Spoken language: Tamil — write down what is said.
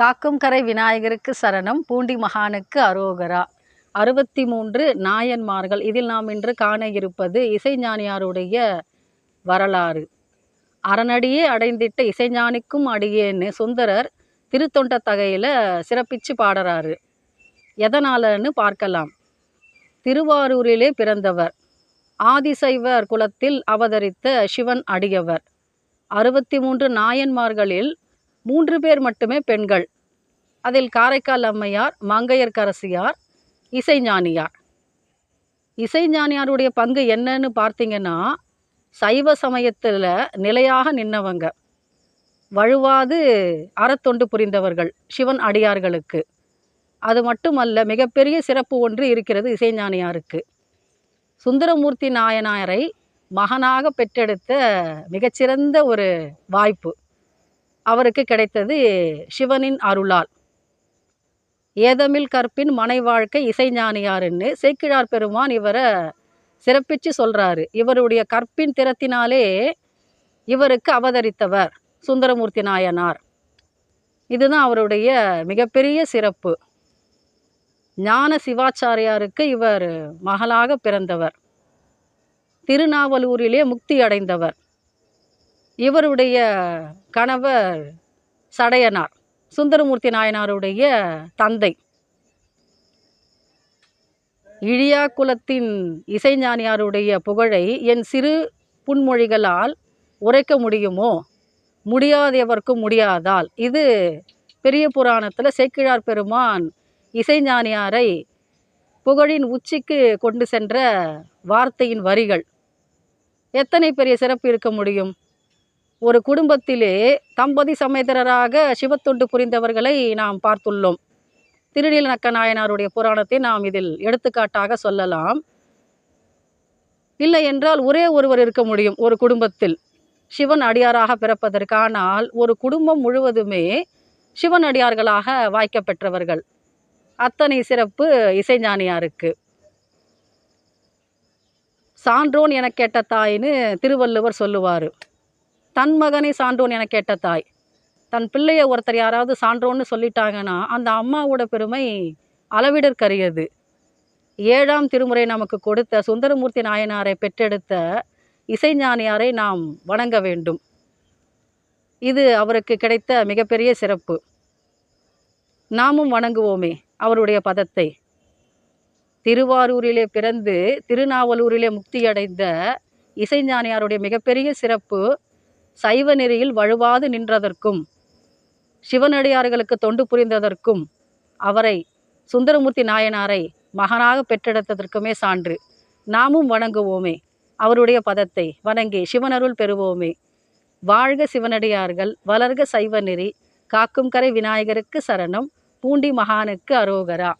காக்கும் கரை விநாயகருக்கு சரணம் பூண்டி மகானுக்கு அரோகரா. அறுபத்தி மூன்று நாயன்மார்கள். இதில் நாம் இன்று காண இருப்பது இசைஞானியாருடைய வரலாறு. அரணடியே அடைந்திட்ட இசைஞானிக்கும் அடியேன்னு சுந்தரர் திருத்தொண்ட தகையில் சிறப்பிச்சு பாடுறாரு. எதனாலன்னு பார்க்கலாம். திருவாரூரிலே பிறந்தவர். ஆதிசைவர் குலத்தில் அவதரித்த சிவன் அடியவர். அறுபத்தி மூன்று நாயன்மார்களில் மூன்று பேர் மட்டுமே பெண்கள். அதில் காரைக்கால் அம்மையார் மங்கையர்க்கரசியார் இசைஞானியார். இசைஞானியாருடைய பங்கு என்னன்னு பார்த்தீங்கன்னா சைவ சமயத்தில் நிலையாக நின்னவங்க. வழுவாது அறத்தொண்டு புரிந்தவர்கள் சிவன் அடியார்களுக்கு. அது மட்டுமல்ல மிகப்பெரிய சிறப்பு ஒன்று இருக்கிறது இசைஞானியாருக்கு. சுந்தரமூர்த்தி நாயனாரை மகனாக பெற்றெடுத்த மிகச்சிறந்த ஒரு வாய்ப்பு. அவருக்கு கிடைத்தது சிவனின் அருளால். ஏதமில் கற்பின் மனை வாழ்க்கை இசைஞானியாருன்னு சேக்கிழார் பெருமான் இவரை சிறப்பிச்சு சொல்கிறாரு இவருடைய கற்பின் திறத்தினாலே இவருக்கு அவதரித்தவர் சுந்தரமூர்த்தி நாயனார். இதுதான் அவருடைய மிகப்பெரிய சிறப்பு. ஞான சிவாச்சாரியாருக்கு இவர் மகளாக பிறந்தவர். திருநாவலூரிலே முக்தி அடைந்தவர். இவருடைய கணவர் சடையனார் சுந்தரமூர்த்தி நாயனாருடைய தந்தை. இழியா குலத்தின் இசைஞானியாருடைய புகழை என் சிறு புன்மொழிகளால் உரைக்க முடியுமோ? முடியாதவர்க்கும் முடியாதால். இது பெரிய புராணத்தில் சேக்கிழார் பெருமான் இசைஞானியாரை புகழின் உச்சிக்கு கொண்டு சென்ற வார்த்தையின் வரிகள். எத்தனை பெரிய சிறப்பு இருக்க முடியும்? ஒரு குடும்பத்திலே தம்பதி சமேதரராக சிவத்தொண்டு புரிந்தவர்களை நாம் பார்த்துள்ளோம். திருநீலநக்க நாயனாருடைய புராணத்தை நாம் இதில் எடுத்துக்காட்டாக சொல்லலாம். இல்லை என்றால் ஒரே ஒருவர் இருக்க முடியும் ஒரு குடும்பத்தில். சிவன் அடியாராக பிறப்பதற்கு ஆனால் ஒரு குடும்பம் முழுவதுமே சிவன் அடியார்களாக வாய்க்க பெற்றவர்கள் அத்தனை சிறப்பு இசைஞானியாருக்கு சான்றோன் என கேட்ட தாயின்னு திருவள்ளுவர் சொல்லுவார். தன் மகனை சான்றோன் என கேட்ட தாய். தன் பிள்ளையை ஒருத்தர் யாராவது சான்றோன்னு சொல்லிட்டாங்கன்னா அந்த அம்மாவோட பெருமை அளவிடற்கரியது. ஏழாம் திருமுறை நமக்கு கொடுத்த சுந்தரமூர்த்தி நாயனாரை பெற்றெடுத்த இசைஞானியாரை நாம் வணங்க வேண்டும். இது அவருக்கு கிடைத்த மிகப்பெரிய சிறப்பு. நாமும் வணங்குவோமே அவருடைய பதத்தை. திருவாரூரிலே பிறந்து திருநாவலூரிலே முக்தியடைந்த இசைஞானியாருடைய மிகப்பெரிய சிறப்பு சைவ நெறியில் வழுவாது நின்றதற்கும் சிவனடியார்களுக்கு தொண்டு புரிந்ததற்கும் அவரை சுந்தரமூர்த்தி நாயனாரை மகனாக பெற்றெடுத்ததற்குமே சான்று. நாமும் வணங்குவோமே அவருடைய பதத்தை வணங்கி சிவனருள் பெறுவோமே. வாழ்க சிவனடியார்கள் வளர்க சைவ நெறி காக்கும் கரை விநாயகருக்கு சரணம் பூண்டி மகானுக்கு அரோகரா.